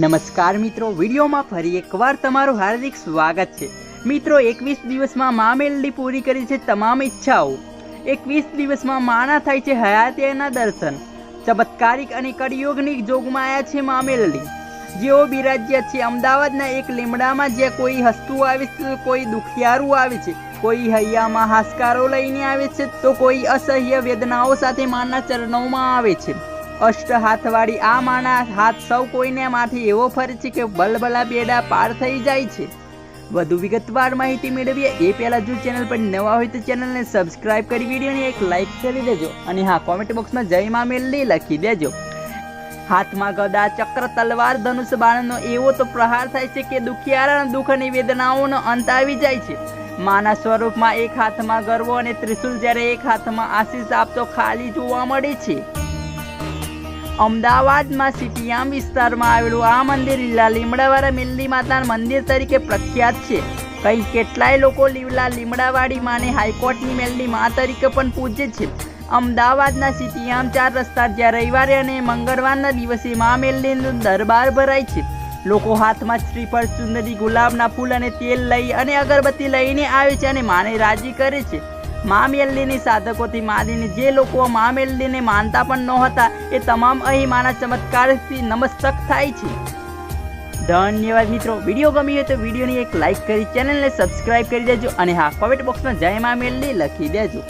નમસ્કાર મિત્રો, વિડીયોમાં ફરી એકવાર તમારું હાર્દિક સ્વાગત છે. મિત્રો, એકવીસ દિવસમાં મા મેલડી પૂરી કરી છે તમામ ઈચ્છાઓ. એકવીસ દિવસમાં માના થાય છે હયાતીના દર્શન. ચમત્કારિક અને કળિયુગની જોગમાયા છે મા મેલડી જેઓ બિરાજ્યા છે અમદાવાદના એક લીમડામાં જ્યાં કોઈ હસતું આવે છે, કોઈ દુખિયારું આવે છે, કોઈ હૈયામાં હાશકારો લઈને આવે છે, તો કોઈ અસહ્ય વેદનાઓ સાથે માના ચરણોમાં આવે છે. અષ્ટ હાથવાળી આ માના હાથ સૌ કોઈને માથી એવો ફરે છે કે બલબલા બેડા પાર થઈ જાય છે. વધુ વિગતવાર માહિતી મેળવીએ એ પહેલાં જો ચેનલ પર નવા હોય તો ચેનલને સબસ્ક્રાઇબ કરી વિડીયોને એક લાઇક કરી દેજો અને હા કોમેન્ટ બોક્સમાં જય મા મેલડી લખી દેજો. હાથમાં ગદા ચક્ર, તલવાર, ધનુષ, બાણનો એવો તો પ્રહાર થાય છે કે દુખિયારાના દુઃખ અને વેદનાઓનો અંત આવી જાય છે. માના સ્વરૂપમાં એક હાથમાં ગરવો અને ત્રિશુલ જ્યારે એક હાથમાં આશીષ આપતો ખાલી જોવા મળે છે. અમદાવાદમાં સિટીયામ વિસ્તારમાં આવેલું આ મંદિર લીલા લીમડાવાળા મિલ્લી માતાના મંદિર તરીકે પ્રખ્યાત છે. કઈ કેટલાય લોકો લીલા લીમડાવાળી માને હાઈકોર્ટની મેલની મા તરીકે પણ પૂજે છે. અમદાવાદના સિટીયામ ચાર રસ્તા જ્યાં રવિવારે અને મંગળવારના દિવસે મા મેલની દરબાર ભરાય છે. લોકો હાથમાં શ્રીફળ, સુંદરી, ગુલાબના ફૂલ અને તેલ લઈ અને અગરબત્તી લઈને આવે છે અને માને રાજી કરે છે. મા મેલડીની સાધકોથી માંડીને જે લોકો મા મેલડીને માનતા પણ નહોતા, એ તમામ અહીં માના ચમત્કારથી નમસ્તક થાય છે. ધન્યવાદ મિત્રો. વીડિયો ગમી હોય તો વિડીયોની એક લાઇક કરી, ચેનલને સબસ્ક્રાઇબ કરી દેજો અને હા, કોમેન્ટ બોક્સમાં જય મા મેલડી લખી દેજો.